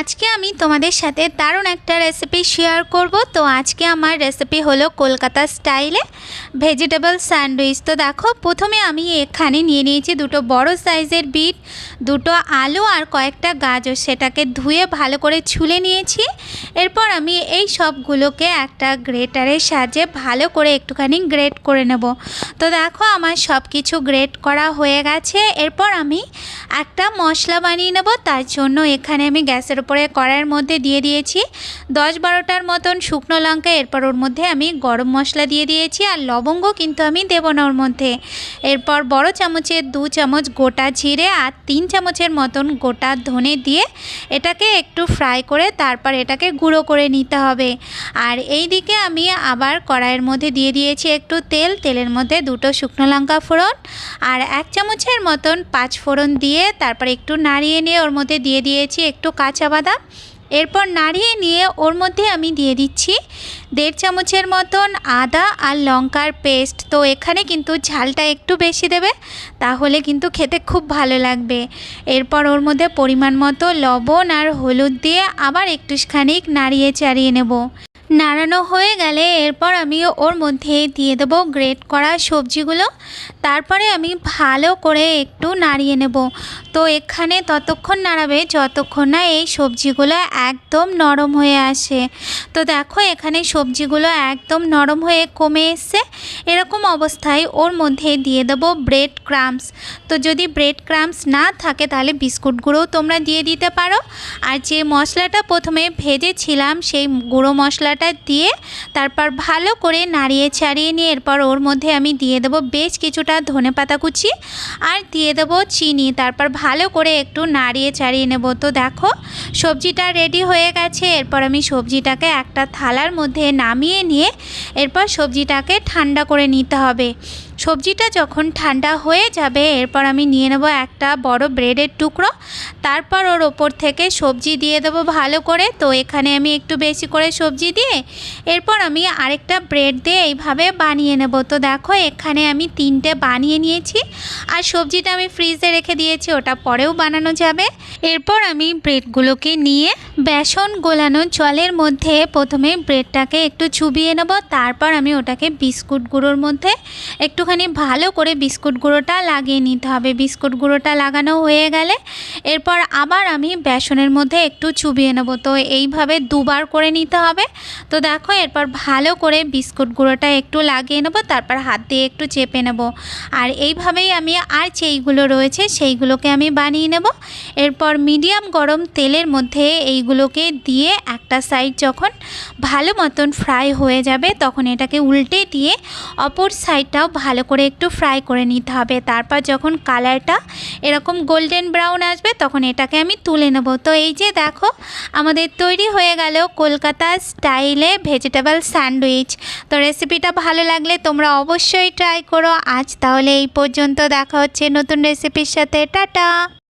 আজকে আমি তোমাদের সাথে দারুণ একটা রেসিপি শেয়ার করব। তো আজকে আমার রেসিপি হলো কলকাতা স্টাইলে ভেজিটেবল স্যান্ডউইচ তো দেখো, প্রথমে আমি এখানে নিয়ে নিয়েছি দুটো বড় সাইজের বিট দুটো আলু আর কয়েকটা গাজর। সেটাকে ধুয়ে ভালো করে ছুলে নিয়েছি। এরপর আমি এই সবগুলোকে একটা গ্রেটারের সাহায্যে ভালো করে একটুখানি গ্রেট করে নেব। তো দেখো, আমার সব কিছু গ্রেট করা হয়ে গেছে। এরপর আমি একটা মশলা বানিয়ে নেব, তার জন্য এখানে আমি গ্যাসের উপরে কড়াইয়ের মধ্যে দিয়ে দিয়েছি। দশ বারোটার মতন শুকনো লঙ্কা, এরপর ওর মধ্যে আমি গরম মশলা দিয়ে দিয়েছি, আর লবঙ্গ কিন্তু আমি দেবো না ওর মধ্যে। এরপর বড় চামচের দু চামচ গোটা জিরে আর তিন চামচের মতন গোটা ধনে দিয়ে এটাকে একটু ফ্রাই করে তারপর এটাকে গুঁড়ো করে নিতে হবে। আর এই দিকে আমি আবার কড়াইয়ের মধ্যে দিয়ে দিয়েছি একটু তেল, তেলের মধ্যে দুটো শুকনো লঙ্কা ফোড়ন, আর এক চামচের মতন পাঁচ ফোড়ন দিয়ে তারপর একটু নাড়িয়ে নিয়ে ওর মধ্যে দিয়ে দিয়েছি একটু কাঁচা বাদাম। এরপর নাড়িয়ে নিয়ে ওর মধ্যে আমি দিয়ে দিচ্ছি দেড় চামচের মতন আদা আর লঙ্কার পেস্ট। তো এখানে কিন্তু ঝালটা একটু বেশি দেবে, তাহলে কিন্তু খেতে খুব ভালো লাগবে। এরপর ওর মধ্যে পরিমাণ মতো লবণ আর হলুদ দিয়ে আবার একটুখানি নাড়িয়ে চাড়িয়ে নেব। নাড়ানো হয়ে গেলে এরপর আমি ওর মধ্যে দিয়ে দেবো গ্রেট করা সবজিগুলো। তারপরে আমি ভালো করে একটু নাড়িয়ে নেব। তো এখানে ততক্ষণ নাড়াবে, যতক্ষণ না এই সবজিগুলো একদম নরম হয়ে আসে। তো দেখো, এখানে সবজিগুলো একদম নরম হয়ে কমে এসছে। এরকম অবস্থায় ওর মধ্যে দিয়ে দেবো ব্রেড ক্রামস তো যদি ব্রেড ক্রামস না থাকে, তাহলে বিস্কুট গুঁড়োও তোমরা দিয়ে দিতে পারো। আর যে মশলাটা প্রথমে ভেজেছিলাম, সেই গুঁড়ো মশলাটা দিয়ে তারপর ভালো করে নাড়িয়ে ছাড়িয়ে নিয়ে এরপর ওর মধ্যে আমি দিয়ে দেবো বেশ কিছুটা ধনে পাতা কুচি। আর দিয়ে দেবো চিনি, তারপর ভালো করে একটু নাড়িয়ে চাড়িয়ে নেব। তো দেখো, সবজিটা রেডি হয়ে গেছে। এরপর আমি সবজিটাকে একটা থালার মধ্যে নামিয়ে নিয়ে এরপর সবজিটাকে ঠান্ডা করে নিতে হবে। সবজিটা যখন ঠান্ডা হয়ে যাবে, এরপর আমি নিয়ে নেব একটা বড় ব্রেডের টুকরো। তারপর ওর ওপর থেকে সবজি দিয়ে দেবো ভালো করে। তো এখানে আমি একটু বেশি করে সবজি দিয়ে এরপর আমি আরেকটা ব্রেড দিয়ে এইভাবে বানিয়ে নেব। তো দেখো, এখানে আমি তিনটে বানিয়ে নিয়েছি। আর সবজিটা আমি ফ্রিজে রেখে দিয়েছি, ওটা পরেও বানানো যাবে। এরপর আমি ব্রেডগুলোকে নিয়ে বেসন গোলানো জলের মধ্যে প্রথমে ব্রেডটাকে একটু চুবিয়ে নেব। তারপর আমি ওটাকে বিস্কুট গুঁড়োর মধ্যে একটুখানি ভালো করে বিস্কুট গুঁড়োটা লাগিয়ে নিতে হবে। বিস্কুট গুঁড়োটা লাগানো হয়ে গেলে এরপর আবার আমি বেসনের মধ্যে একটু চুবিয়ে নেব। তো এইভাবে দুবার করে নিতে হবে। তো দেখো এরপর ভালো করে বিস্কুট গুঁড়োটা একটু লাগিয়ে নেব, তারপর হাত দিয়ে একটু চেপে নেব। আর এইভাবেই আমি আর যেইগুলো রয়েছে সেইগুলোকে আমি বানিয়ে নেব। এরপর মিডিয়াম গরম তেলের মধ্যে এইগুলোকে দিয়ে একটা সাইড যখন ভালো মতন ফ্রাই হয়ে যাবে, তখন এটাকে উল্টে দিয়ে অপর সাইডটাও ভালো করে একটু ফ্রাই করে নিতে হবে। তারপর যখন কালারটা এরকম গোল্ডেন ব্রাউন আসবে, তখন এটাকে আমি তুলে নেব। তো এই যে দেখো, আমাদের তৈরি হয়ে গেল কলকাতা স্টাইলে ভেজিটেবল স্যান্ডউইচ তো রেসিপিটা ভালো লাগলে তোমরা অবশ্যই ট্রাই করো। আজ তাহলে এই পর্যন্ত দেখা হচ্ছে নতুন রেসিপির সাথে। টাটা!